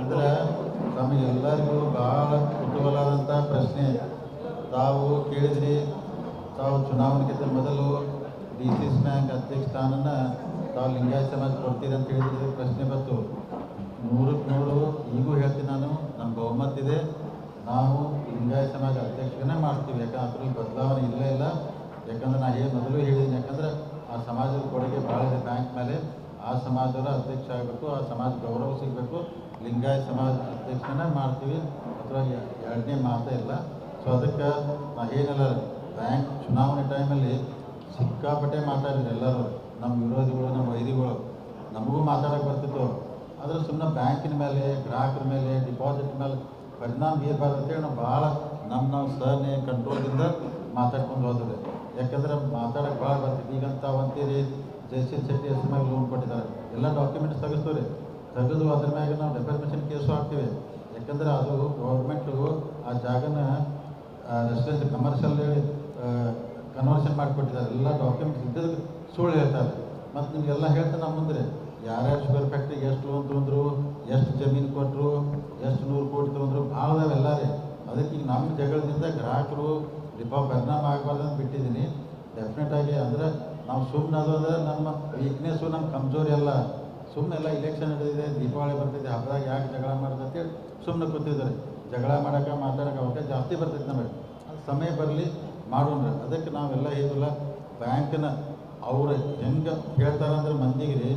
ಅಂದ್ರೆ ತಮಗೆಲ್ಲರಿಗೂ ಭಾಳ ಕುತೂಹಲವಾದಂಥ ಪ್ರಶ್ನೆ. ತಾವು ಕೇಳಿದ್ರಿ, ತಾವು ಚುನಾವಣೆಗಿಂತ ಮೊದಲು ಡಿ ಸಿ ಸಿ ಬ್ಯಾಂಕ್ ಅಧ್ಯಕ್ಷ ಸ್ಥಾನನ ತಾವು ಲಿಂಗಾಯತ ಸಮಾಜ ಕೊಡ್ತೀರಿ ಅಂತ ಹೇಳಿದ್ರೆ ಪ್ರಶ್ನೆ ಬಂತು. ನೂರಕ್ಕೆ ನೂರು, ಈಗೂ ಹೇಳ್ತೀನಿ ನಾನು ನಮ್ಮ ಬಹುಮತ ಇದೆ. ನಾವು ಲಿಂಗಾಯತ ಸಮಾಜ ಅಧ್ಯಕ್ಷನೇ ಮಾಡ್ತೀವಿ, ಯಾಕಂದ್ರೆ ಅದ್ರಲ್ಲಿ ಬದಲಾವಣೆ ಇಲ್ಲೇ ಇಲ್ಲ. ಯಾಕಂದ್ರೆ ನಾನು ಏನು ಮೊದಲು ಹೇಳಿದ್ದೀನಿ, ಯಾಕಂದ್ರೆ ಆ ಸಮಾಜದ ಕೊಡುಗೆ ಭಾಳ ಇದೆ ಬ್ಯಾಂಕ್ ಮೇಲೆ. ಆ ಸಮಾಜದ ಅಧ್ಯಕ್ಷ ಆಗಬೇಕು, ಆ ಸಮಾಜ ಗೌರವ ಸಿಗಬೇಕು. ಲಿಂಗಾಯತ ಸಮಾಜ ಅಧ್ಯಕ್ಷನೇ ಮಾಡ್ತೀವಿ. ಅಥವಾ ಎರಡನೇ ಮಾತೇ ಇಲ್ಲ. ಸೊ ಅದಕ್ಕೆ ನಾ ಏನಿಲ್ಲ, ಬ್ಯಾಂಕ್ ಚುನಾವಣೆ ಟೈಮಲ್ಲಿ ಸಿಕ್ಕಾಪಟ್ಟೆ ಮಾತಾಡಿದ್ರು ಎಲ್ಲರೂ. ನಮ್ಮ ವಿರೋಧಿಗಳು ನಮ್ಮ ವೈರಿಗಳು. ನಮಗೂ ಮಾತಾಡೋಕೆ ಬರ್ತಿತ್ತು. ಆದರೆ ಸುಮ್ಮನೆ ಬ್ಯಾಂಕಿನ ಮೇಲೆ, ಗ್ರಾಹಕರ ಮೇಲೆ ಡಿಪಾಸಿಟ್ ಮೇಲೆ ಪರಿಣಾಮ ಬೀರಬಾರ್ದು ಅಂತೇಳಿ ನಾವು ಭಾಳ ನಮ್ಮ ನಾವು ಸಹನೆ ಕಂಟ್ರೋಲ್ದಿಂದ ಮಾತಾಡ್ಕೊಂಡು ಹೋದ್ರೆ ಯಾಕಂದ್ರೆ ಮಾತಾಡೋಕೆ ಭಾಳ ಬರ್ತಿತ್ತು. ಈಗಂತ ಅಂತೀರಿ ಜಯಶ್ರೀ ಶೆಟ್ಟಿ ಹೆಸರು ಮ್ಯಾಗ ಲೋನ್ ಕೊಟ್ಟಿದ್ದಾರೆ. ಎಲ್ಲ ಡಾಕ್ಯುಮೆಂಟ್ಸ್ ತೆಗೆಸ್ತೀವಿ ರೀ ತೆಗೆದು ಅದ್ರ ಮ್ಯಾಗ ನಾವು ಡೆಫರ್ಮೇಷನ್ ಕೇಸು ಹಾಕ್ತೀವಿ. ಯಾಕಂದ್ರೆ ಅದು ಗೌರ್ಮೆಂಟು ಆ ಜಾಗನ ರೆಸಿಡೆನ್ಸಿ ಕಮರ್ಷಿಯಲ್ ಕನ್ವರ್ಷನ್ ಮಾಡಿಕೊಟ್ಟಿದ್ದಾರೆ. ಎಲ್ಲ ಡಾಕ್ಯುಮೆಂಟ್ಸ್ ಇದ್ದದ್ದು ಸುಳ್ಳು ಹೇಳ್ತಾರೆ ಮತ್ತು ನಿಮಗೆಲ್ಲ ಹೇಳ್ತಾರೆ ನಮ್ಮ ಮುಂದೆ. ಯಾರ್ಯಾರು ಶುಗರ್ ಫ್ಯಾಕ್ಟ್ರಿ ಎಷ್ಟು ಲೋನ್ ತೊಗೊಂಡ್ರು, ಎಷ್ಟು ಜಮೀನು ಕೊಟ್ಟರು ಎಷ್ಟು ನೂರು ಕೋಟಿ ತೊಗೊಂಡ್ರು ಭಾಳ ಅದಾವೆ ಎಲ್ಲ ರೀ ಅದಕ್ಕೆ ಈಗ ನಮ್ಮ ಜಗಳದಿಂದ ಗ್ರಾಹಕರು ಡಿಪಾ ಪರಿಣಾಮ ಆಗಬಾರ್ದು ಅಂತ ಬಿಟ್ಟಿದ್ದೀನಿ. ಡೆಫಿನೆಟ್ ಆಗಿ ಅಂದರೆ ನಾವು ಸುಮ್ಮನೆ ಅದು ಅಂದ್ರೆ ನಮ್ಮ ವೀಕ್ನೆಸ್ಸು ನಮ್ಮ ಕಮ್ಜೋರಿ ಅಲ್ಲ ಸುಮ್ಮನೆ ಎಲ್ಲ ಇಲೆಕ್ಷನ್ ನಡೆದಿದೆ, ದೀಪಾವಳಿ ಬರ್ತಿದೆ, ಹಬ್ಬದಾಗ ಯಾಕೆ ಜಗಳ ಮಾಡೋದು ಸುಮ್ಮನೆ ಕೂತಿದ್ದಾರೆ. ಜಗಳ ಮಾಡೋಕೆ, ಮಾತಾಡೋಕೆ ಅವಕ್ಕೆ ಜಾಸ್ತಿ ಬರ್ತೈತೆ ನಮಗೆ. ಸಮಯ ಬರಲಿ, ಮಾಡೋಣ ಅದಕ್ಕೆ ನಾವೆಲ್ಲ ಹೇಳಿಲ್ಲ ಬ್ಯಾಂಕಿನ ಅವರು ಹೆಂಗೆ ಹೇಳ್ತಾರಂದ್ರೆ ಮಂದಿಗೆ ರೀ,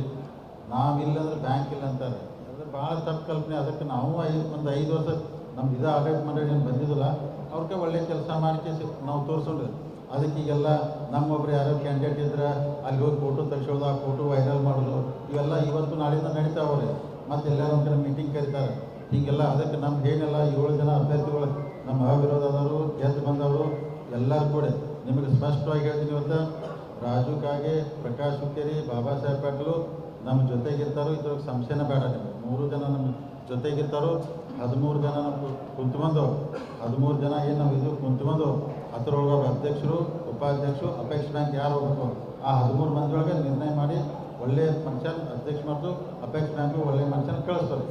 ನಾವಿಲ್ಲ ಅಂದ್ರೆ ಬ್ಯಾಂಕ್ ಇಲ್ಲ ಅಂತಾರೆ. ಅದು ಭಾಳ ತಪ್ಪು ಕಲ್ಪನೆ. ಅದಕ್ಕೆ ನಾವು ಐದು ಒಂದು ಐದು ವರ್ಷ ನಮ್ಮ ಇದು ಆಡಳಿತ ಮಂಡಳಿ ಏನು ಬಂದಿದ್ದಿಲ್ಲ ಅವ್ರಿಗೆ ಒಳ್ಳೆ ಕೆಲಸ ಮಾಡಿಕೆ ನಾವು ತೋರಿಸೋಣ್ರಿ ಅದಕ್ಕೆ ಈಗೆಲ್ಲ ನಮ್ಮೊಬ್ರು ಯಾರೋ ಕ್ಯಾಂಡಿಡೇಟ್ ಇದ್ರೆ ಅಲ್ಲಿ ಹೋಗಿ ಫೋಟೋ ತೆಗ್ಸೋದು ಆ ಫೋಟೋ ವೈರಲ್ ಮಾಡೋದು, ಇವೆಲ್ಲ ಇವತ್ತು ನಾಳಿಂದ ನಡೀತಾವ್ರಿ ಮತ್ತೆ ಎಲ್ಲರೂ ಕಡೆ ಮೀಟಿಂಗ್ ಕರೀತಾರೆ ಹೀಗೆಲ್ಲ ಅದಕ್ಕೆ ನಮ್ದು ಏನೆಲ್ಲ, ಏಳು ಜನ ಅಭ್ಯರ್ಥಿಗಳು, ನಮ್ಮ ಅವಿರೋಧದವರು, ಗೆದ್ದು ಬಂದವರು, ಎಲ್ಲರೂ ಕೂಡ. ನಿಮಗೆ ಸ್ಪಷ್ಟವಾಗಿ ಹೇಳ್ತೀನಿ ಇವತ್ತು, ರಾಜು ಕಾಗೆ, ಪ್ರಕಾಶ್ ಹುಕ್ಕೇರಿ, ಬಾಬಾ ಸಾಹೇಬ್ ಪಾಟೀಲು ನಮ್ಮ ಜೊತೆಗಿರ್ತಾರೋ ಇದ್ರ ಸಂಶಯನ ಬೇಡ ನಿಮಗೆ. ಮೂರು ಜನ ನಮ್ಮ ಜೊತೆಗಿರ್ತಾರೋ, ಹದಿಮೂರು ಜನ ನಾವು ಬಂದವು ಹದಿಮೂರು ಜನ ಏನು ನಾವು ಇದು ಕುಂತ್ಕೊಂಡು ಅದರೊಳಗೆ ಅಧ್ಯಕ್ಷರು ಉಪಾಧ್ಯಕ್ಷರು, ಅಪೇಕ್ಷ ಬ್ಯಾಂಕ್ ಯಾರು ಹೋಗ್ಬೇಕು? ಆ ಹದಿಮೂರು ಮಂದಿ ಒಳಗೆ ನಿರ್ಣಯ ಮಾಡಿ ಒಳ್ಳೆಯ ಮನುಷ್ಯನ ಅಧ್ಯಕ್ಷ ಮತ್ತು ಅಪೇಕ್ಷ ಬ್ಯಾಂಕು ಒಳ್ಳೆಯ ಮನುಷ್ಯನ ಕಳಿಸ್ತಾರೆ.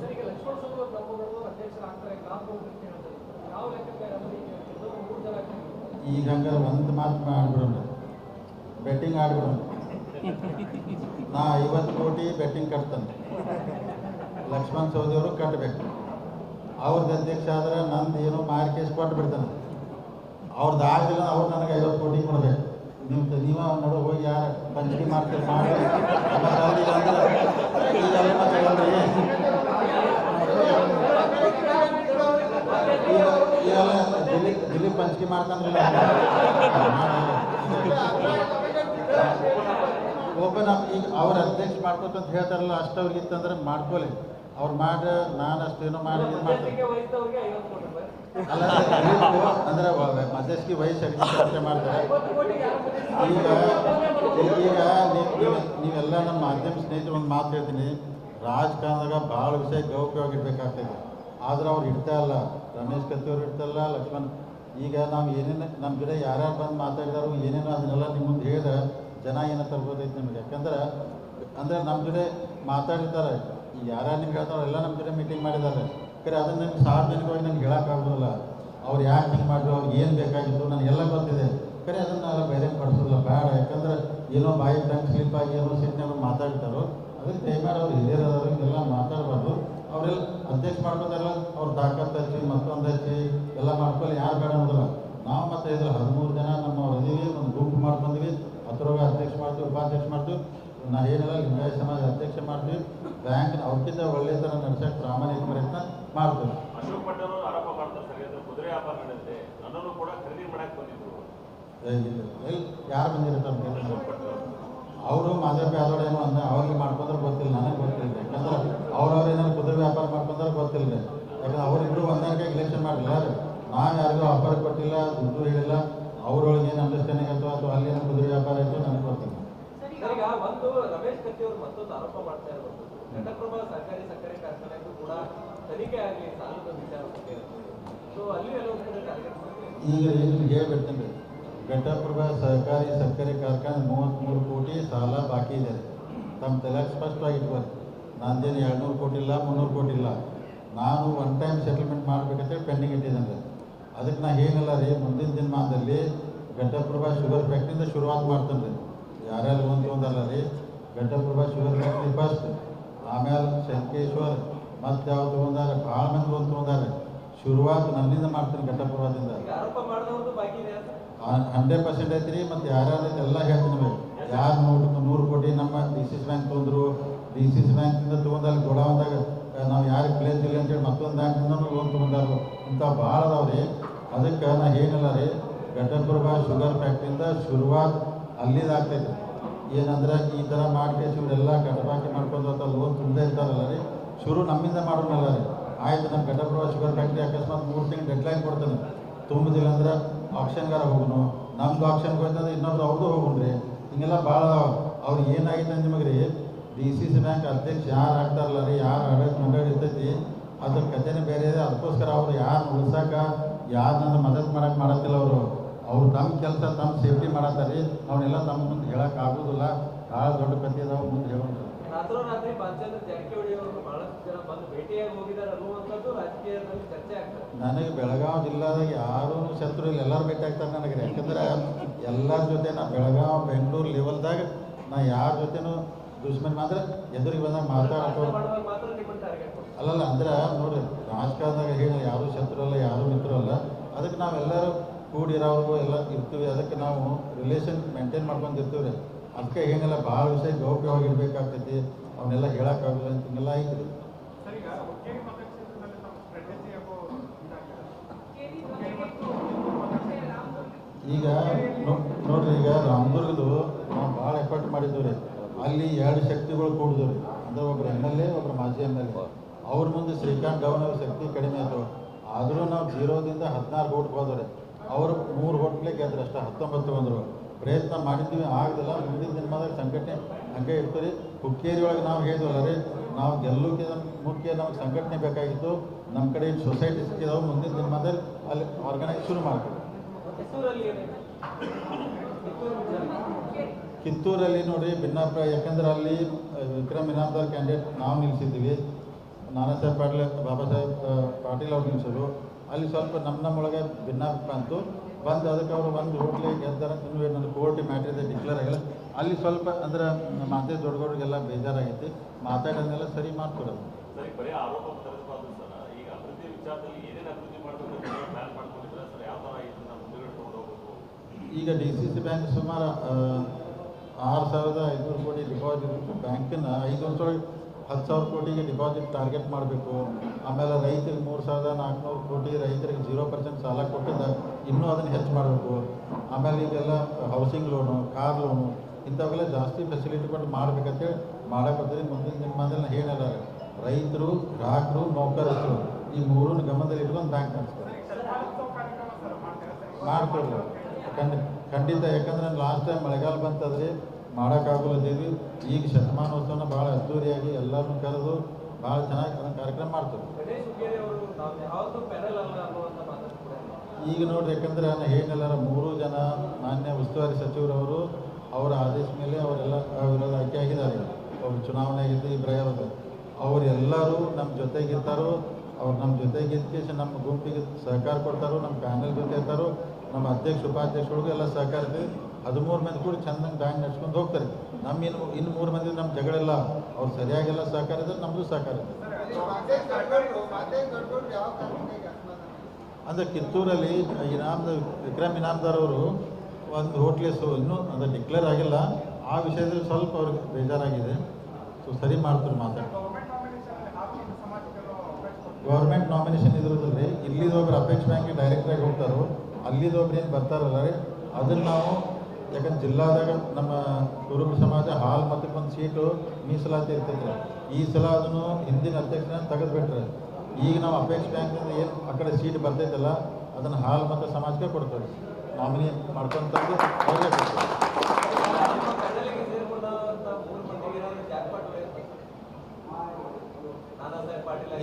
ಈಗ ಹಂಗಾರೆ ಒಂದು ಮಾತು ಆಡ್ಬಿಡೋಣ ಬೆಟ್ಟಿಂಗ್ ಆಡ್ಬಿಡೋಣ. ನಾ ಐವತ್ತು ಕೋಟಿ ಬೆಟ್ಟಿಂಗ್ ಕಟ್ತಾನೆ. ಲಕ್ಷ್ಮಣ್ ಸೌದಿಯವರು ಕಟ್ಟಬೇಕು ಅವ್ರದ್ದು ಅಧ್ಯಕ್ಷ ಆದ್ರೆ ನಂದು ಏನೋ ಮಾರಿಕೆಸ್ ಕೊಟ್ಟು ಬಿಡ್ತಾನೆ ಅವ್ರದ್ದು ಆಗಿಲ್ಲ ಅವ್ರು ನನಗೆ ಐವತ್ತು ಕೋಟಿ ಕೊಡ್ಬೇಕು ನೀವು ನೀವ ನೋಡು, ಹೋಗಿ ಯಾರು ಪಂಚಮಿ ಮಾಡ್ತೀರಿ ಮಾಡಿ. ದಿಲೀಪ್ ಪಂಚಿ ಪಂಚಮಿ ಮಾಡ್ತಾನಲ್ಲ ಓಪನ್ ಈಗ ಅವ್ರ ಅಧ್ಯಕ್ಷ ಮಾಡ್ಕೋತಂತ ಹೇಳ್ತಾರಲ್ಲ, ಅಷ್ಟು ಇತ್ತಂದ್ರೆ ಮಾಡ್ಕೊಳ್ಳಿ ಅವ್ರು ಮಾಡಿ, ನಾನು ಅಷ್ಟೇನೋ ಮಾಡಿ, ಇದು ಮಾಡ್ತಾರೆ ಅಂದ್ರೆ ಮಧ್ಯಸ್ಥಿಕೆ ವಯಸ್ಸು ಚರ್ಚೆ ಮಾಡ್ತಾರೆ. ಈಗ ಈಗ ನೀವು- ನೀವು, ನೀವೆಲ್ಲ ನಮ್ಮ ಮಾಧ್ಯಮ ಸ್ನೇಹಿತರು ಒಂದು ಮಾತು ಹೇಳ್ತೀನಿ. ರಾಜಕಾರಣದಾಗ ಭಾಳ ವಿಷಯ ಗೌಪ್ಯವಾಗಿ ಇಡ್ಬೇಕಾಗ್ತದೆ ಆದ್ರೆ ಅವ್ರು ಇಡ್ತಾ ಇಲ್ಲ. ರಮೇಶ್ ಕತ್ತಿ ಅವ್ರು ಇಡ್ತಲ್ಲ ಲಕ್ಷ್ಮಣ್. ಈಗ ನಾವು ಏನೇನು ನಮ್ಮ ಜೊತೆ ಯಾರ್ಯಾರು ಬಂದು ಮಾತಾಡಿದಾರೋ, ಏನೇನೋ ಅದನ್ನೆಲ್ಲ ನಿಮ್ಮ ಮುಂದೆ ಹೇಳಿದ್ರೆ ಜನ ಏನೋ ತರ್ಬೋದೈತೆ ನಿಮಗೆ. ಯಾಕಂದ್ರೆ, ಅಂದರೆ ನಮ್ಮ ಜೊತೆ ಮಾತಾಡಿರ್ತಾರೆ. ಯಾರ್ಯಾರು ನಿಮ್ಗೆ ಹೇಳ್ತಾರೋ, ಎಲ್ಲ ನಮ್ಮ ಜೊತೆ ಮೀಟಿಂಗ್ ಮಾಡಿದ್ದಾರೆ. ಖರೆ ಅದನ್ನು ನಿಮ್ಗೆ ಸಾರ್ವಜನಿಕವಾಗಿ ನನಗೆ ಹೇಳೋಕ್ಕಾಗೋದಿಲ್ಲ ಅವ್ರು ಯಾಕೆ ಹಿಂಗೆ ಮಾಡಿದ್ರು, ಅವ್ರಿಗೆ ಏನು ಬೇಕಾಗಿತ್ತು ನನಗೆಲ್ಲ ಗೊತ್ತಿದೆ. ಖರೆ ಅದನ್ನು ಎಲ್ಲ ಬೇರೆ ಪಡಿಸೋದಿಲ್ಲ, ಬೇಡ. ಯಾಕಂದ್ರೆ ಏನೋ ಬಾಯಿ ಟಂಗ್ ಸ್ಲಿಪ್ ಆಗಿ ಏನೋ ಸಿಟ್ಟಿನಾಗ ಮಾತಾಡ್ತಾರೋ, ಅದಕ್ಕೆ ದಯಮಾಡಿ ಅವ್ರು ಹಿರಿಯರದವರು ಇದೆಲ್ಲ ಮಾತಾಡಬಾರ್ದು. ಅವರೆಲ್ಲ ಅಧ್ಯಕ್ಷ ಮಾಡ್ಕೋತಾರಲ್ಲ ಅವ್ರು ತಾಕತ್ತು ಹಚ್ಚಿ, ಮತ್ತೊಂದು ಹಚ್ಚಿ, ಎಲ್ಲ ಮಾಡ್ಕೊಳ್ಳಿ, ಯಾರು ಬೇಡ ಅಂದ್ರೆ ನಾವು ಮತ್ತೆ ಇದ್ರ ಹದಿಮೂರು ಜನ ನಮ್ಮ ಇದೀವಿ, ಒಂದು ಗುಂಪು ಮಾಡ್ಕೊಂಡ್ವಿ. ಅದರೊಳಗೆ ಅಧ್ಯಕ್ಷ ಮಾಡ್ತೀವಿ, ಉಪಾಧ್ಯಕ್ಷ ಮಾಡ್ತೀವಿ. ನಾ ಏನೆಲ್ಲ, ಲಿಂಗಾಯತ ಸಮಾಜ ಅಧ್ಯಕ್ಷ ಮಾಡ್ತೀವಿ. ಬ್ಯಾಂಕ್ ಅವ್ರಿಗಿಂತ ಒಳ್ಳೆ ಥರ ನಡ್ಸಕ್ಕೆ ಪ್ರಾಮಾಣಿಕ ಮಾಡ್ತೀವಿ ಅಶೋಕ್ ಆರೋಪ ಮಾಡ್ತಾರೆ ಸರ್ ಕುದುರೆ ವ್ಯಾಪಾರ ನಡೆದಿದೆ ನನ್ನನ್ನು ಕೂಡ ಖರೀದಿ ಮಾಡಕ್ಕೆ ಬಂದಿದ್ರು. ಯಾರು ಬಂದಿರ್ತಾರೆ ಅವರು ಮಾದೇವ ಯಾದವ್ ಏನೋ ಅಂದ್ರೆ ಅವ್ರಿಗೆ ಮಾಡ್ಕೊಂಡ್ರೆ ಗೊತ್ತಿಲ್ಲ ನನಗೆ ಗೊತ್ತಿಲ್ಲ. ಯಾಕಂದ್ರೆ ಅವ್ರವ್ರು ಏನಾದ್ರು ಕುದುರೆ ವ್ಯಾಪಾರ ಮಾಡ್ಕೊಂಡ್ರೆ ಗೊತ್ತಿಲ್ಲ. ಯಾಕಂದ್ರೆ ಅವರಿಬ್ಬರು ಒಂದಾಕೆ ಇಲೆಕ್ಷನ್ ಮಾಡಿಲ್ಲ ನಾನು ನಾವು ಯಾರಿಗೂ ಆಫರ್ ಕೊಟ್ಟಿಲ್ಲ ದುಡ್ಡು ಹೇಳಿಲ್ಲ. ಅವ್ರೊಳಗೆ ಏನು ಅಂಡರ್ಸ್ಟ್ಯಾಂಡಿಂಗ್ ಆಯ್ತು ಅಥವಾ ಅಲ್ಲಿ ಏನೋ ಕುದುರೆ ವ್ಯಾಪಾರ ಆಯಿತು ನನಗೆ ಗೊತ್ತಿಲ್ಲ. ಈಗ ಒಂದು ರಮೇಶ್ ಕತ್ತಿ ಅವರು ಮತ್ತೊಂದು ಆರೋಪ ಮಾಡ್ತಾ ಇರಬಹುದು ಘಟಪ್ರಭಾ ಸರ್ಕಾರಿ ಸಕ್ಕರೆ ಕಾರ್ಖಾನೆಗೂ ಕೂಡ ಈಗ ಘಟಪ್ರಭಾ ಸಹಕಾರಿ ಸಕ್ಕರೆ ಕಾರ್ಖಾನೆ ಮೂವತ್ತ್ಮೂರು ಕೋಟಿ ಸಾಲ ಬಾಕಿ ಇದೆ. ತಮ್ಮ ತಲೆಯಾಗ ಸ್ಪಷ್ಟವಾಗಿ ಇಟ್ಕೋರಿ ನಂದೇನು ಎರಡುನೂರು ಕೋಟಿ ಇಲ್ಲ, ಮುನ್ನೂರು ಕೋಟಿ ಇಲ್ಲ. ನಾನು ಒನ್ ಟೈಮ್ ಸೆಟಲ್ಮೆಂಟ್ ಮಾಡ್ಬೇಕಂತೇಳಿ ಪೆಂಡಿಂಗ್ ಇಟ್ಟಿದ್ದೇನೆ. ಅದಕ್ಕೆ ನಾ ಏನಿಲ್ಲ ರೀ, ಮುಂದಿನ ದಿನಮಾನದಲ್ಲಿ ಘಟ್ಟಪ್ರಭಾ ಶುಗರ್ ಫ್ಯಾಕ್ಟ್ರಿಯಿಂದ ಶುರುವಾತ್ ಮಾಡ್ತೇನೆ ರೀ. ಯಾರ್ಯಾರು ಒಂದು ಒಂದಲ್ಲ ರೀ ಘಟ್ಟಪ್ರಭಾ ಶುಗರ್ ಫ್ಯಾಕ್ಟ್ರಿ ಫಸ್ಟ್ ಆಮೇಲೆ ಶಂಕೇಶ್ವರ್ ಮತ್ತೆ ಯಾವ ತಗೊಂಡಾರ ಭಾಳ ಮಂದಿ ಲೋನ್ ತೊಗೊಂಡಾರೆ ಶುರುವಾತ್ ನನ್ನಿಂದ ಮಾಡ್ತೀನಿ ಅಂತ? ಹಂಡ್ರೆಡ್ ಪರ್ಸೆಂಟ್ ಐತ್ರಿ ಮತ್ತು ಯಾರ್ಯಾರ ಎಲ್ಲ ಹೇಳ್ತೀನಿ ಯಾರು ನೂರು ನೂರು ಕೋಟಿ ನಮ್ಮ ಡಿ ಸಿ ಸಿ ಬ್ಯಾಂಕ್ ತಗೊಂಡ್ರು ಡಿ ಸಿ ಸಿ ಬ್ಯಾಂಕಿಂದ ತೊಗೊಂಡಲ್ಲಿ ಗೋಡಾವಂದಾಗ ನಾವು ಯಾರು ಪ್ಲೇಸ್ ಇಲ್ಲ ಅಂತೇಳಿ ಮತ್ತೊಂದು ಬ್ಯಾಂಕಿಂದ ಲೋನ್ ತೊಗೊಂಡಾರು ಇಂಥ ಭಾಳ ಅದಾವೆ ರೀ. ಅದಕ್ಕೆ ನಾ ಏನಿಲ್ಲ ರೀ ಘಟಪ್ರಭಾ ಶುಗರ್ ಫ್ಯಾಕ್ಟ್ರಿಯಿಂದ ಶುರುವಾತ್ ಅಲ್ಲಿದಾಗ್ತೈತೆ. ಏನಂದ್ರೆ ಈ ಥರ ಮಾಡ್ಕೇಸಿ ಇವರೆಲ್ಲ ಗಡಬಾಕಿ ಮಾಡ್ಕೊಂಡು ಅಂತ ಲೋನ್ ತುಂಬದೇ ಇರ್ತಾರಲ್ಲ ರೀ. ಶುರು ನಮ್ಮಿಂದ ಮಾಡೋಣಲ್ಲ ಆಯ್ತು ನಮ್ಮ ಘಟಪ್ರಭಾ ಶುಗರ್ ಫ್ಯಾಕ್ಟ್ರಿ ಅಕಸ್ಮಾತ್ ಮೂರು ತಿಂಗಳು ಡೆಡ್ಲೈನ್ ಕೊಡ್ತಾನೆ. ತುಂಬುದಿಲ್ಲ ಅಂದ್ರೆ ಆಪ್ಷನ್ಗಾರ ಹೋಗುನು. ನಮ್ದು ಆಪ್ಷನ್ ಹೋಯ್ತಂದ್ರೆ ಇನ್ನೊಬ್ರು ಅವ್ರದ್ದು ಹೋಗುಣ್ರಿ ಹಿಂಗೆಲ್ಲ ಭಾಳ ಅವ್ರು ಏನಾಗಿದೆ ಅಂದ್ರೆ ನಿಮಗೆ ರೀ ಡಿ ಸಿ ಸಿ ಬ್ಯಾಂಕ್ ಅಧ್ಯಕ್ಷ ಯಾರು ಆಗ್ತಾರಲ್ಲ ರೀ, ಯಾರು ಆಡಳಿತ ಮಂಡಳಿ ಇರ್ತೈತಿ, ಅದ್ರ ಕಥೆನೇ ಬೇರೆ ಇದೆ. ಅದಕ್ಕೋಸ್ಕರ ಅವ್ರು ಯಾರು ಉಳ್ಸಾಕ ನನ್ನ ಮದತ್ ಮಾಡಕ್ಕೆ ಮಾಡತ್ತಿಲ್ಲ ಅವರು. ಅವ್ರು ತಮ್ಮ ಕೆಲಸ, ತಮ್ಮ ಸೇಫ್ಟಿ ಮಾಡತ್ತಾರೆ ಅವನ್ನೆಲ್ಲ ತಮ್ಮ ಮುಂದೆ ಹೇಳಕ್ಕಾಗೋದಿಲ್ಲ ಭಾಳ ದೊಡ್ಡ ಕಥೆ ಅದಾವ, ಮುಂದೆ ಹೇಳೋದು ರಾತ್ರೋರಾತ್ರಿ ಪಂಚಾಯತ್ ಜಾರಕಿಹೊಳಿ ಅವರು ಬಹಳಷ್ಟು ಜನ ಬಂದು ಭೇಟಿಯಾಗಿ ಹೋಗಿದ್ದಾರೆ ಅನ್ನುವಂಥದ್ದು ರಾಜಕೀಯದಲ್ಲಿ ಚರ್ಚೆ ಆಗ್ತದೆ ನನಗೆ ಬೆಳಗಾವಿ ಜಿಲ್ಲಾದಾಗ ಯಾರು ಶತ್ರು ಇಲ್ಲ. ಎಲ್ಲರೂ ಭೇಟಿ ಆಗ್ತಾರೆ ನನಗೆ. ಯಾಕಂದ್ರೆ ಎಲ್ಲರ ಜೊತೆ ನಾ ಬೆಳಗಾವಿ ಬೆಂಗಳೂರು ಲೆವೆಲ್ದಾಗ ನಾ ಯಾರ ಜೊತೆನೂ ದುಶ್ಮನ್ ಮಾತ್ರ ಎದುರಿಗೆ ಬಂದಾಗ ಮಾತಾಡೋ ಮಾತ್ರ ಅಲ್ಲಲ್ಲ ಅಂದ್ರೆ ನೋಡ್ರಿ ರಾಜಕಾರಣದಾಗ ಹೇಳಿ ಯಾರು ಶತ್ರು ಅಲ್ಲ ಯಾರು ಮಿತ್ರರು ಅಲ್ಲ. ಅದಕ್ಕೆ ನಾವೆಲ್ಲರೂ ಕೂಡಿರೋರು ಎಲ್ಲ ಇರ್ತೀವಿ. ಅದಕ್ಕೆ ನಾವು ರಿಲೇಷನ್ ಮೇಂಟೈನ್ ಮಾಡ್ಕೊಂಡು ಇರ್ತೀವಿ ರೀ ಅದಕ್ಕೆ ಏನೆಲ್ಲ ಭಾಳ ವಿಷಯ ಗೌಪ್ಯವಾಗಿ ಇರಬೇಕಾಗ್ತೈತಿ ಅವನ್ನೆಲ್ಲ ಹೇಳೋಕ್ಕಾಗಲ್ಲ ಅಂತ ಹಿಂಗೆಲ್ಲ ಐತಿ ರೀ ಸರ್ ಈಗ ನೋಡ್ರಿ ಈಗ ರಾಮದುರ್ಗದು ನಾವು ಭಾಳ ಎಫರ್ಟ್ ಮಾಡಿದ್ವಿ ರೀ. ಅಲ್ಲಿ ಎರಡು ಶಕ್ತಿಗಳು ಕೂಡಿದ್ರು ರೀ. ಅಂದ್ರೆ ಒಬ್ರು ಎಂ ಎಲ್ ಎ ಒಬ್ರು ಮಾಜಿ ಎಂ ಎಲ್ ಎ ಅವ್ರ ಮುಂದೆ ಶ್ರೀಕಾಂತ್ ಗೌನ್ ಅವ್ರ ಶಕ್ತಿ ಕಡಿಮೆ ಆಯ್ತು. ಆದರೂ ನಾವು ಜೀರೋದಿಂದ ಹದಿನಾರು ಓಟ್ ಹೋದ್ರೆ ಅವರು ಮೂರು ಓಟ್ಲೇ ಗೆದ್ರಷ್ಟ ಅಷ್ಟೇ ಹತ್ತೊಂಬತ್ತು ಬಂದರು. ಪ್ರಯತ್ನ ಮಾಡಿದ್ವಿ ಆಗಲಿಲ್ಲ ಮುಂದಿನ ದಿನಮಾದಾಗ ಸಂಘಟನೆ ಹಂಗೆ ಇರ್ತೀರಿ. ಹುಕ್ಕೇರಿ ಒಳಗೆ ನಾವು ಹೇಳಿದ್ವಲ್ಲ ರೀ, ನಾವು ಗೆಲ್ಲೋಕೆ ಮುಖ್ಯ ನಮ್ಗೆ ಸಂಘಟನೆ ಬೇಕಾಗಿತ್ತು. ನಮ್ಮ ಕಡೆ ಸೊಸೈಟಿ ಸಿಕ್ಕಿದಾವೆ ಮುಂದಿನ ದಿನಮಾದಲ್ಲಿ ಅಲ್ಲಿ ಆರ್ಗನೈಸ್ ಶುರು ಮಾಡ್ತೀವಿ ಕಿತ್ತೂರಲ್ಲಿ ನೋಡಿ ಭಿನ್ನಾಭಿಪ್ರಾಯ, ಯಾಕಂದ್ರೆ ಅಲ್ಲಿ ವಿಕ್ರಮ್ ಇನಾಮದಾರ್ ಕ್ಯಾಂಡಿಡೇಟ್ ನಾವು ನಿಲ್ಲಿಸಿದ್ದೀವಿ ನಾನಾ ಸಾಹೇಬ್ ಪಾಟೀಲ್, ಬಾಬಾ ಸಾಹೇಬ್ ಪಾಟೀಲ್ ಅವ್ರು ನಿಲ್ಲಿಸೋರು ಅಲ್ಲಿ ಸ್ವಲ್ಪ ನಮ್ಮ ನಮ್ಮೊಳಗೆ ಭಿನ್ನಾಭಿಪ್ರಾಯ ಅಂತು ಬಂದು ಅದಕ್ಕೆ ಅವರು ಒಂದು ಹೋಟ್ಲಿ ಗೆದ್ದಾರ ಇನ್ನೂ ನನ್ನ ಕೋರ್ಟ್ ಮ್ಯಾಟ್ರ್ ಇದೆ ಡಿಕ್ಲೇರ್ ಆಗಿಲ್ಲ. ಅಲ್ಲಿ ಸ್ವಲ್ಪ ಅಂದ್ರೆ ಮಾತೆ ದೊಡ್ಡಗೌಡರಿಗೆಲ್ಲ ಬೇಜಾರಾಗೈತಿ. ಮಾತಾಡೋದನ್ನೆಲ್ಲ ಸರಿ ಮಾಡ್ಕೊಡೋದು. ಈಗ ಡಿ ಸಿ ಸಿ ಬ್ಯಾಂಕ್ ಸುಮಾರು ಆರು ಸಾವಿರದ ಐನೂರು ಕೋಟಿ ಡಿಪಾಸಿಟ್ ಬ್ಯಾಂಕಿನ ಐದು ವರ್ಷದೊಳಗೆ ಹತ್ತು ಸಾವಿರ ಕೋಟಿಗೆ ಡಿಪಾಸಿಟ್ ಟಾರ್ಗೆಟ್ ಮಾಡಬೇಕು. ಆಮೇಲೆ ರೈತರಿಗೆ ಮೂರು ಸಾವಿರದ ನಾಲ್ಕುನೂರು ಕೋಟಿ, ರೈತರಿಗೆ ಜೀರೋ ಪರ್ಸೆಂಟ್ ಸಾಲ ಕೊಟ್ಟಿದ್ದ ಇನ್ನೂ ಅದನ್ನು ಹೆಚ್ಚು ಮಾಡಬೇಕು. ಆಮೇಲೆ ಇದೆಲ್ಲ ಹೌಸಿಂಗ್ ಲೋನು ಕಾರ್ ಲೋನು ಇಂಥವೆಲ್ಲ ಜಾಸ್ತಿ ಫೆಸಿಲಿಟಿ ಕೊಟ್ಟು ಮಾಡ್ಬೇಕಂತೇಳಿ ಮಾಡಕ್ಕೆ ಮುಂದಿನ ದಿನಮಾನದಲ್ಲಿ ಹೇಳಿದ್ದಾರೆ ರೈತರು, ಗ್ರಾಹಕರು, ನೌಕರರು ಈ ಮೂರನ್ನು ಗಮನದಲ್ಲಿ ಇಟ್ಕೊಂಡು ಬ್ಯಾಂಕ್ ನಡೆಸ್ತಾರೆ. ಮಾಡ್ಕೊಡ್ರಿ ಖಂಡಿತ ಖಂಡಿತ ಯಾಕಂದ್ರೆ ಲಾಸ್ಟ್ ಟೈಮ್ ಮಳೆಗಾಲ ಬಂತದ್ರಿ ಮಾಡೋಕ್ಕಾಗಲ್ಲದೇವಿ ಈಗ ಶತಮಾನೋತ್ಸವನ ಭಾಳ ಅದ್ದೂರಿಯಾಗಿ ಎಲ್ಲರನ್ನೂ ಕರೆದು ಭಾಳ ಚೆನ್ನಾಗಿ ಅದನ್ನ ಕಾರ್ಯಕ್ರಮ ಮಾಡ್ತಾರೆ ಈಗ ನೋಡ್ರಿ ಯಾಕಂದ್ರೆ ನಾನು ಏನೆಲ್ಲರ ಮೂರು ಜನ ಮಾನ್ಯ ಉಸ್ತುವಾರಿ ಸಚಿವರವರು ಅವರ ಆದೇಶ ಮೇಲೆ ಅವರೆಲ್ಲ ಅವರೆಲ್ಲ ಆಯ್ಕೆ ಆಗಿದ್ದಾರೆ ಅವರು ಚುನಾವಣೆ ಆಗಿದ್ದು ಈ ಅವರು ಅವರೆಲ್ಲರೂ ನಮ್ಮ ಜೊತೆಗಿರ್ತಾರೋ ಅವ್ರು ನಮ್ಮ ಜೊತೆಗಿದ್ಕೇಸಿ ನಮ್ಮ ಗುಂಪಿಗೆ ಸಹಕಾರ ಕೊಡ್ತಾರೋ ನಮ್ಮ ಪ್ಯಾನಲ್ ಜೊತೆ ಇರ್ತಾರೋ ನಮ್ಮ ಅಧ್ಯಕ್ಷ ಉಪಾಧ್ಯಕ್ಷಗಳಿಗೂ ಎಲ್ಲ ಸಹಕಾರ ಇರ್ತೀವಿ ಹದಿಮೂರು ಮಂದಿ ಕೂಡ ಚಂದಂಗೆ ಬ್ಯಾಂಕ್ ನಡ್ಸ್ಕೊಂಡು ಹೋಗ್ತಾರೆ. ನಮ್ಮ ಇನ್ನು ಇನ್ನು ಮೂರು ಮಂದಿ ನಮ್ಮ ಜಗಳೆಲ್ಲ, ಅವ್ರು ಸರಿಯಾಗೆಲ್ಲ ಸಹಕಾರ ಇದ್ರೆ ನಮ್ಮದು ಸಹಕಾರ ಇದೆ ಅಂದರೆ ಕಿತ್ತೂರಲ್ಲಿ ಇನಾಮ್ದ ವಿಕ್ರಮ್ ಇನಾಮ್ದಾರ್ ಅವರು ಒಂದು ಹೋಟ್ಲೆಸು ಇನ್ನೂ ಅಂದರೆ ಡಿಕ್ಲೇರ್ ಆಗಿಲ್ಲ. ಆ ವಿಷಯದಲ್ಲಿ ಸ್ವಲ್ಪ ಅವ್ರಿಗೆ ಬೇಜಾರಾಗಿದೆ. ಸೊ ಸರಿ ಮಾಡ್ತಾರೆ ಮಾತಾಡ್ತಾರೆ ಗೌರ್ಮೆಂಟ್ ನಾಮಿನೇಷನ್ ಆತ್ಮೀಯ ರೀ ಅವಕಾಶ ಕೊಟ್ಟು ಗೌರ್ಮೆಂಟ್ ನಾಮಿನೇಷನ್ ಇದ್ರದ್ರಿ ಇಲ್ಲಿದೊಬ್ರು ಅಪೆಕ್ಸ್ ಬ್ಯಾಂಕ್ಗೆ ಡೈರೆಕ್ಟಾಗಿ ಹೋಗ್ತಾರೋ, ಅಲ್ಲಿದೊಬ್ರು ಏನು ಬರ್ತಾರಲ್ಲ ರೀ, ಅದನ್ನು ನಾವು ಯಾಕಂದ್ರೆ ಜಿಲ್ಲಾದಾಗ ನಮ್ಮ ಕುರುಬ ಸಮಾಜ ಹಾಲ್ ಮತ್ತು ಒಂದು ಸೀಟು ಮೀಸಲಾತಿ ಇರ್ತೈತೆ ಈ ಸಲ ಅದನ್ನು ಹಿಂದಿನ ಅಧ್ಯಕ್ಷನ ತೆಗೆದುಬಿಟ್ರೆ ಈಗ ನಾವು ಅಪೇಕ್ಷ ಬ್ಯಾಂಕಿಂದ ಏನು ಆ ಕಡೆ ಸೀಟ್ ಬರ್ತೈತಲ್ಲ, ಅದನ್ನು ಹಾಲ್ ಮತ್ತು ಸಮಾಜಕ್ಕೆ ಕೊಡ್ತಾರೆ ನಾಮಿನಿ ಮಾಡ್ಕೊಂತಂದು ಅವ್ರಿಗೆ ಕೊಡ್ತಾರೆ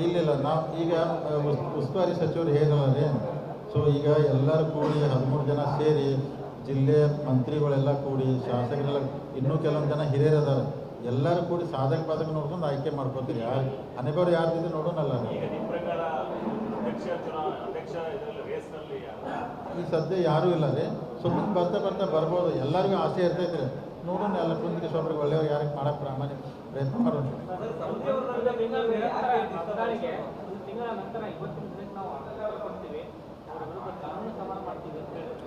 ಇಲ್ಲ ಇಲ್ಲ ನಾವು ಈಗ ಉಸ್ತುವಾರಿ ಸಚಿವರು ಹೇಳಲ್ಲ ರೀ. ಸೊ ಈಗ ಎಲ್ಲರೂ ಕೂಡಿ ಹದಿಮೂರು ಜನ ಸೇರಿ ಜಿಲ್ಲೆ ಮಂತ್ರಿಗಳೆಲ್ಲ ಕೂಡಿ ಶಾಸಕರೆಲ್ಲ ಇನ್ನೂ ಕೆಲವೊಂದು ಜನ ಹಿರಿಯರು ಅದಾರೆ. ಎಲ್ಲರೂ ಕೂಡಿ ಸಾಧಕ ಬಾಧಕ ನೋಡ್ಕೊಂಡು ಆಯ್ಕೆ ಮಾಡ್ಕೋತೀರಿ. ಯಾರು ಅನೇಕರು ಯಾರ್ದಿದೆ ನೋಡೋಣಲ್ಲ ನಾವು. ಈಗ ನಿಮ್ಮ ಅಧ್ಯಕ್ಷ ಚುನಾ ಅಧ್ಯಕ್ಷ ಇದರಲ್ಲಿ ರೇಸ್ನಲ್ಲಿ ಯಾರು? ಈ ಸದ್ಯ ಯಾರೂ ಇಲ್ಲ ರೀ. ಸುಮ್ಮನೆ ಬರ್ತಾ ಬರ್ತಾ ಬರ್ಬೋದು. ಎಲ್ಲರಿಗೂ ಆಸೆ ಇರ್ತೈತೆ ರೀ. ನೋಡೋಣ ಎಲ್ಲ ಕುಂದಿಗೆ ಸ್ವಾಮಿ ಒಳ್ಳೆಯವ್ರು ಯಾರಿಗೆ ಮಾಡಕ್ಕೆ ಪ್ರಾಮಾಣಿಕ ಪ್ರಯತ್ನ ಮಾಡೋಣ.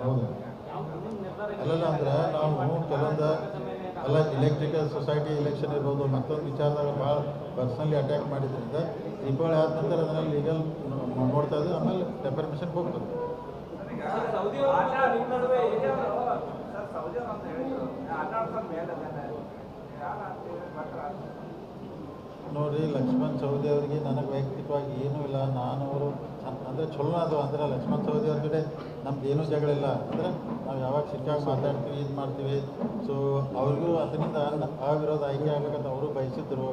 ಹೌದು ಯಾವ ಮುಂದಿನ ನಿರ್ಧಾರ ಇದೆ? ಅಲ್ಲಲ್ಲ ಅಂದ್ರೆ ನಾವು ಕೆಲವೊಂದು ಅಲ್ಲ ಇಲೆಕ್ಟ್ರಿಕಲ್ ಸೊಸೈಟಿ ಎಲೆಕ್ಷನ್ ಇರ್ಬೋದು, ಮತ್ತೊಂದು ವಿಚಾರದಾಗ ಭಾಳ ಪರ್ಸ್ನಲಿ ಅಟ್ಯಾಕ್ ಮಾಡಿದ್ರಿಂದ ದೀಪಾವಳಿ ಆದ ನಂತರ ಅದನ್ನ ಲೀಗಲ್ ನೋಡ್ತಾ ಇದ್ದೀವಿ ಆಮೇಲೆ ಡೆಫರ್ಮೇಷನ್ ಹೋಗ್ತದೆ. ಸೌದಿ ಅವ್ರ ಮತ್ತು ನಿಮ್ಮ ನಡುವೆ ಏನೇ ಸರ್ ಸೌದಿ ಅಂತ ಹೇಳಿದ್ರು ಹನ್ನೆರಡು ಮೇಲೆ ನೋಡಿ ಲಕ್ಷ್ಮಣ್ ಸವದಿ ಅವರಿಗೆ ನನಗೆ ವೈಯಕ್ತಿಕವಾಗಿ ಏನೂ ಇಲ್ಲ. ನಾನು ಅವರು ಅಂದರೆ ಚಲೋ ಅದು ಅಂದರೆ ಲಕ್ಷ್ಮಣ್ ಸವದಿ ಅವ್ರ ಕಡೆ ನಮ್ದು ಏನೂ ಜಗಳ ಇಲ್ಲ ಅಂದರೆ ನಾವು ಯಾವಾಗ ಸಿಕ್ಕಾಗ ಮಾತಾಡ್ತೀವಿ, ಇದು ಮಾಡ್ತೀವಿ. ಸೊ ಅವ್ರಿಗೂ ಅದರಿಂದ ಅವಿರೋಧ ಆಯ್ಕೆ ಆಗ್ಬೇಕಂತ ಅವರು ಬಯಸಿದ್ರು.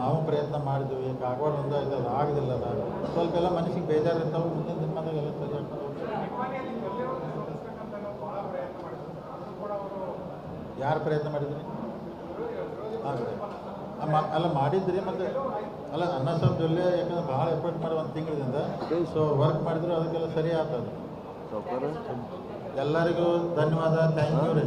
ನಾವು ಪ್ರಯತ್ನ ಮಾಡಿದ್ವಿ. ಕಾಗವಾಡ ಒಂದು ಇದು ಅದು ಆಗೋದಿಲ್ಲ ಅದ. ಸ್ವಲ್ಪ ಎಲ್ಲ ಮನಸ್ಸಿಗೆ ಬೇಜಾರು ಇರ್ತಾವೆ. ಮುಂದಿನ ದಿನಮಾನದಾಗೆಲ್ಲ ಸರಿ ಯಾರು ಪ್ರಯತ್ನ ಮಾಡಿದ್ರಿ? ಹಾಂ ಅಲ್ಲ ಮಾಡಿದ್ರಿ ಮತ್ತು ಅಲ್ಲ ಅನ್ನ ಸಾಬ್ ಜೊಲ್ಲೆ ಯಾಕಂದ್ರೆ ಭಾಳ ಎಫರ್ಟ್ ಮಾಡಿ ಒಂದು ತಿಂಗಳಿಂದ ಸೊ ವರ್ಕ್ ಮಾಡಿದ್ರು ಅದಕ್ಕೆಲ್ಲ ಸರಿ ಆಗ್ತದೆ. ಎಲ್ಲರಿಗೂ ಧನ್ಯವಾದ ಥ್ಯಾಂಕ್ ಯು ರೀ.